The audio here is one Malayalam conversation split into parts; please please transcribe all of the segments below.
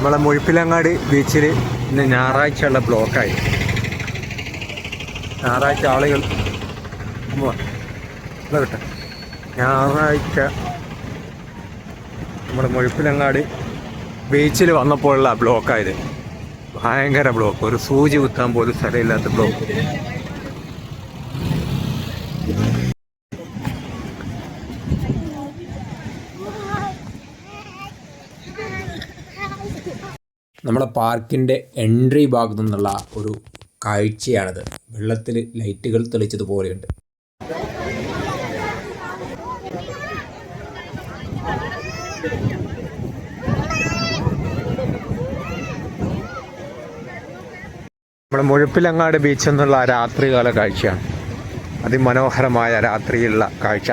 നമ്മളെ മുഴുപ്പിലങ്ങാട് ബീച്ചിൽ ഇന്ന് ഞായറാഴ്ചയുള്ള ബ്ലോക്കായി. ഞായറാഴ്ച ആളുകൾ കിട്ടെ ഞായറാഴ്ച നമ്മുടെ മുഴുപ്പിലങ്ങാട് ബീച്ചിൽ വന്നപ്പോഴുള്ള ബ്ലോക്കായത്. ഭയങ്കര ബ്ലോക്ക്. ഒരു സൂചി കുത്താൻ പോലും സ്ഥലമില്ലാത്ത ബ്ലോക്ക്. നമ്മളെ പാർക്കിന്റെ എൻട്രി ഭാഗത്തു നിന്നുള്ള ഒരു കാഴ്ചയാണിത്. വെള്ളത്തിൽ ലൈറ്റുകൾ തെളിച്ചതുപോലെയുണ്ട്. നമ്മുടെ മുഴുപ്പിലങ്ങാട് ബീച്ച് എന്നുള്ള രാത്രികാല കാഴ്ചയാണ്. അതിമനോഹരമായ രാത്രിയുള്ള കാഴ്ച.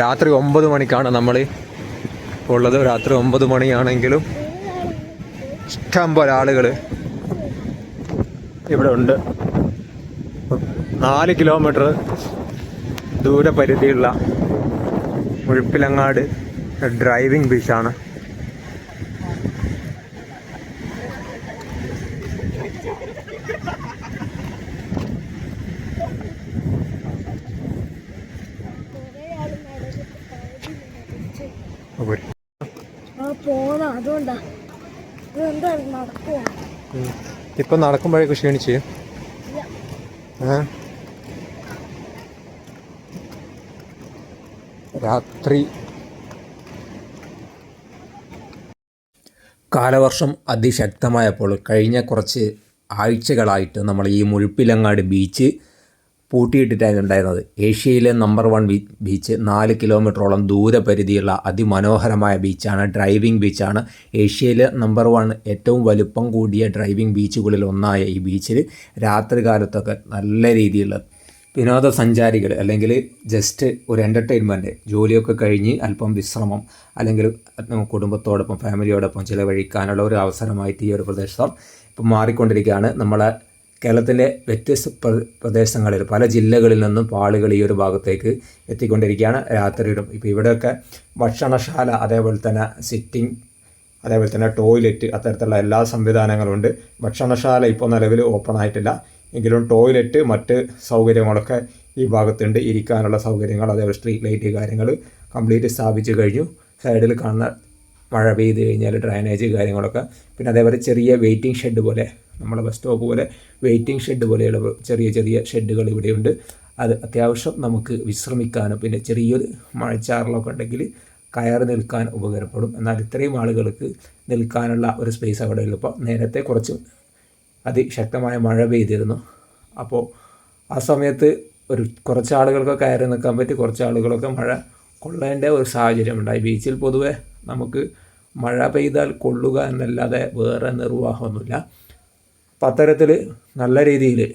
രാത്രി ഒമ്പത് മണിക്കാണ് നമ്മൾ ഉള്ളത്. രാത്രി ഒമ്പത് മണിയാണെങ്കിലും ഇഷ്ടം പോലെ ആളുകൾ ഇവിടെ ഉണ്ട്. നാല് കിലോമീറ്റർ ദൂരപരിധിയുള്ള മുഴുപ്പിലങ്ങാട് ഡ്രൈവിംഗ് ബീച്ചാണ് അതുകൊണ്ടാ. ഇപ്പം നടക്കുമ്പോഴേക്ക് ക്ഷീണിച്ച്? രാത്രി. കാലവർഷം അതിശക്തമായപ്പോൾ കഴിഞ്ഞ കുറച്ച് ആഴ്ചകളായിട്ട് നമ്മൾ ഈ മുഴുപ്പിലങ്ങാട് ബീച്ച് പൂട്ടിയിട്ടിട്ടാണ് ഉണ്ടായിരുന്നത്. ഏഷ്യയിലെ നമ്പർ വൺ ബീച്ച് നാല് കിലോമീറ്ററോളം ദൂരപരിധിയുള്ള അതിമനോഹരമായ ബീച്ചാണ് ഡ്രൈവിംഗ് ബീച്ചാണ്. ഏഷ്യയിലെ നമ്പർ വൺ ഏറ്റവും വലുപ്പം കൂടിയ ഡ്രൈവിംഗ് ബീച്ചുകളിൽ ഒന്നായ ഈ ബീച്ചിൽ രാത്രികാലത്തൊക്കെ നല്ല രീതിയിലുള്ള വിനോദസഞ്ചാരികൾ അല്ലെങ്കിൽ ജസ്റ്റ് ഒരു എന്റർടൈൻമെന്റ് ജോലിയൊക്കെ കഴിഞ്ഞ് അല്പം വിശ്രമം അല്ലെങ്കിൽ കുടുംബത്തോടൊപ്പം ഫാമിലിയോടൊപ്പം ചിലവഴിക്കാനുള്ള ഒരു അവസരമായിട്ട് ഈ ഒരു പ്രദേശം ഇപ്പം മാറിക്കൊണ്ടിരിക്കുകയാണ്. നമ്മളെ കേരളത്തിന്റെ വ്യത്യസ്ത പ്ര- പ്രദേശങ്ങളിൽ പല ജില്ലകളിൽ നിന്നും പാളുകൾ ഈ ഒരു ഭാഗത്തേക്ക് എത്തിക്കൊണ്ടിരിക്കുകയാണ്. രാത്രിയിലും ഇപ്പോൾ ഇവിടെയൊക്കെ ഭക്ഷണശാല അതേപോലെ തന്നെ സിറ്റിംഗ് അതേപോലെ തന്നെ ടോയ്ലറ്റ് അത്തരത്തിലുള്ള എല്ലാ സംവിധാനങ്ങളും ഉണ്ട് ഭക്ഷണശാല ഇപ്പോൾ നിലവിൽ ഓപ്പൺ ആയിട്ടില്ല. എങ്കിലും ടോയ്ലറ്റ് മറ്റ് സൗകര്യങ്ങളൊക്കെ ഈ ഭാഗത്തുണ്ട്. ഇരിക്കാനുള്ള സൗകര്യങ്ങൾ അതേപോലെ സ്ട്രീറ്റ് ലൈറ്റ് കാര്യങ്ങൾ കംപ്ലീറ്റ് സ്ഥാപിച്ചു കഴിഞ്ഞു. സൈഡിൽ കാണുന്ന മഴ പെയ്ത് കഴിഞ്ഞാൽ ഡ്രൈനേജ് കാര്യങ്ങളൊക്കെ. പിന്നെ അതേപോലെ ചെറിയ വെയിറ്റിംഗ് ഷെഡ് പോലെ നമ്മുടെ ബസ് സ്റ്റോപ്പ് പോലെ വെയിറ്റിംഗ് ഷെഡ് പോലെയുള്ള ചെറിയ ചെറിയ ഷെഡുകൾ ഇവിടെയുണ്ട്. അത് അത്യാവശ്യം നമുക്ക് വിശ്രമിക്കാനും പിന്നെ ചെറിയൊരു മഴച്ചാറലൊക്കെ ഉണ്ടെങ്കിൽ കയറി നിൽക്കാൻ ഉപകാരപ്പെടും. എന്നാൽ ഇത്രയും ആളുകൾക്ക് നിൽക്കാനുള്ള ഒരു സ്പേസ് അവിടെ ഉള്ളൂ. നേരത്തെ കുറച്ച് അതിശക്തമായ മഴ പെയ്തിരുന്നു. അപ്പോൾ ആ സമയത്ത് ഒരു കുറച്ച് ആളുകൾക്ക് കയറി നിൽക്കാൻ പറ്റി കുറച്ച് ആളുകളൊക്കെ മഴ കൊള്ളേണ്ട ഒരു സാഹചര്യം ഉണ്ടായി. ബീച്ചിൽ പൊതുവെ നമുക്ക് മഴ പെയ്താൽ കൊള്ളുക എന്നല്ലാതെ വേറെ നിർവാഹമൊന്നുമില്ല. അപ്പം അത്തരത്തിൽ നല്ല രീതിയിൽ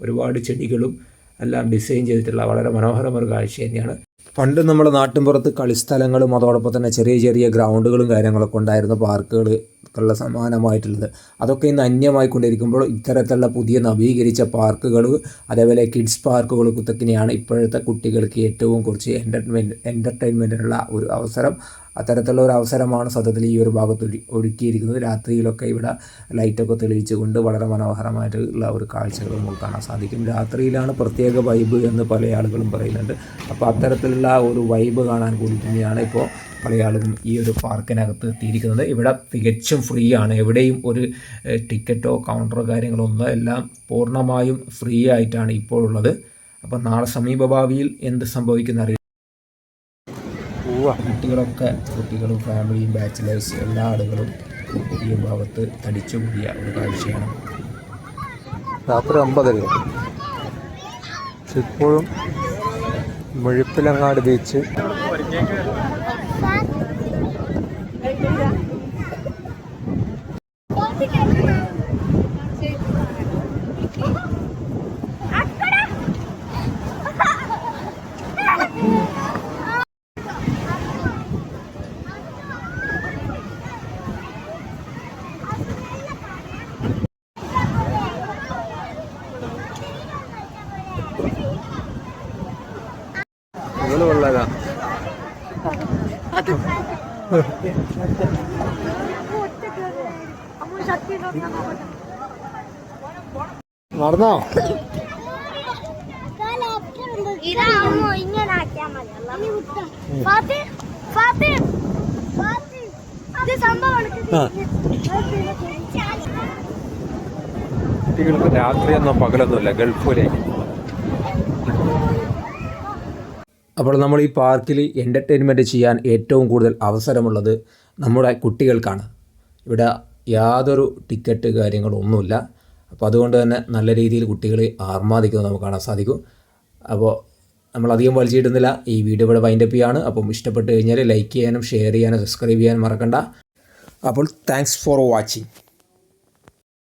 ഒരുപാട് ചെടികളും എല്ലാം ഡിസൈൻ ചെയ്തിട്ടുള്ള വളരെ മനോഹരമായ കാഴ്ച തന്നെയാണ്. പണ്ട് നമ്മുടെ നാട്ടിൻപുറത്ത് കളിസ്ഥലങ്ങളും അതോടൊപ്പം തന്നെ ചെറിയ ചെറിയ ഗ്രൗണ്ടുകളും കാര്യങ്ങളൊക്കെ ഉണ്ടായിരുന്ന പാർക്കുകൾ ഉള്ള സമാനമായിട്ടുള്ളത്. അതൊക്കെ ഇന്ന് അന്യമായിക്കൊണ്ടിരിക്കുമ്പോൾ ഇത്തരത്തിലുള്ള പുതിയ നവീകരിച്ച പാർക്കുകൾ അതേപോലെ കിഡ്സ് പാർക്കുകൾ കുത്തക്കിനെയാണ് ഇപ്പോഴത്തെ കുട്ടികൾക്ക് ഏറ്റവും കുറച്ച് എന്റർടൈൻമെന്റ് എന്റർടൈൻമെന്റിനുള്ള ഒരു അവസരം. അത്തരത്തിലുള്ള ഒരു അവസരമാണ് സത്യത്തിൽ ഈ ഒരു ഭാഗത്ത് ഒരുക്കിയിരിക്കുന്നത് രാത്രിയിലൊക്കെ ഇവിടെ ലൈറ്റൊക്കെ തെളിയിച്ചുകൊണ്ട് വളരെ മനോഹരമായിട്ടുള്ള ഒരു കാഴ്ചകൾ നമുക്ക് കാണാൻ സാധിക്കും. രാത്രിയിലാണ് പ്രത്യേക വൈബ് എന്ന് പല ആളുകളും പറയുന്നുണ്ട്. അപ്പോൾ അത്തരത്തിലുള്ള ഒരു വൈബ് കാണാൻ കൂടി തന്നെയാണ് ഇപ്പോൾ പല ആളുകളും ഈ ഒരു പാർക്കിനകത്ത് എത്തിയിരിക്കുന്നത്. ഇവിടെ തികച്ചും ഫ്രീ ആണ്. എവിടെയും ഒരു ടിക്കറ്റോ കൗണ്ടറോ കാര്യങ്ങളോ ഒന്നും എല്ലാം പൂർണമായും ഫ്രീ ആയിട്ടാണ് ഇപ്പോഴുള്ളത്. അപ്പോൾ നാളെ സമീപഭാവിയിൽ എന്ത് സംഭവിക്കുന്ന കുട്ടികളൊക്കെ കുട്ടികളും ഫാമിലിയും ബാച്ചിലേഴ്സ് എല്ലാ ആളുകളും ഈ ഭാഗത്ത് തടിച്ചു കൂടിയ ഒരു കാഴ്ചയാണ്. രാത്രി ഒമ്പതല്ലേ ഇപ്പോഴും മുഴുപ്പിലങ്ങാട് ബീച്ച്. Thank കൊള്ളാതാ ಬಂದು ಒಳ್ಳಾಗ നടന്നോ? രാത്രിയൊന്നും പകലൊന്നുമില്ല ഗൾഫിലേക്ക്. അപ്പോൾ നമ്മൾ ഈ പാർക്കിൽ എന്റർടൈൻമെന്റ് ചെയ്യാൻ ഏറ്റവും കൂടുതൽ അവസരമുള്ളത് നമ്മുടെ കുട്ടികൾക്കാണ്. ഇവിടെ യാതൊരു ടിക്കറ്റ് കാര്യങ്ങളൊന്നുമില്ല. അപ്പോൾ അതുകൊണ്ട് തന്നെ നല്ല രീതിയിൽ കുട്ടികളെ ആർമാദിക്കുന്നത് നമുക്ക് കാണാൻ സാധിക്കും. അപ്പോൾ നമ്മൾ അധികം വലിച്ചിടുന്നില്ല. ഈ വീഡിയോ ഇവിടെ വൈൻഡപ്പ് ചെയ്യാണ്. അപ്പം ഇഷ്ടപ്പെട്ട് കഴിഞ്ഞാൽ ലൈക്ക് ചെയ്യാനും ഷെയർ ചെയ്യാനും സബ്സ്ക്രൈബ് ചെയ്യാനും മറക്കണ്ട. അപ്പോൾ താങ്ക്സ് ഫോർ വാച്ചിങ്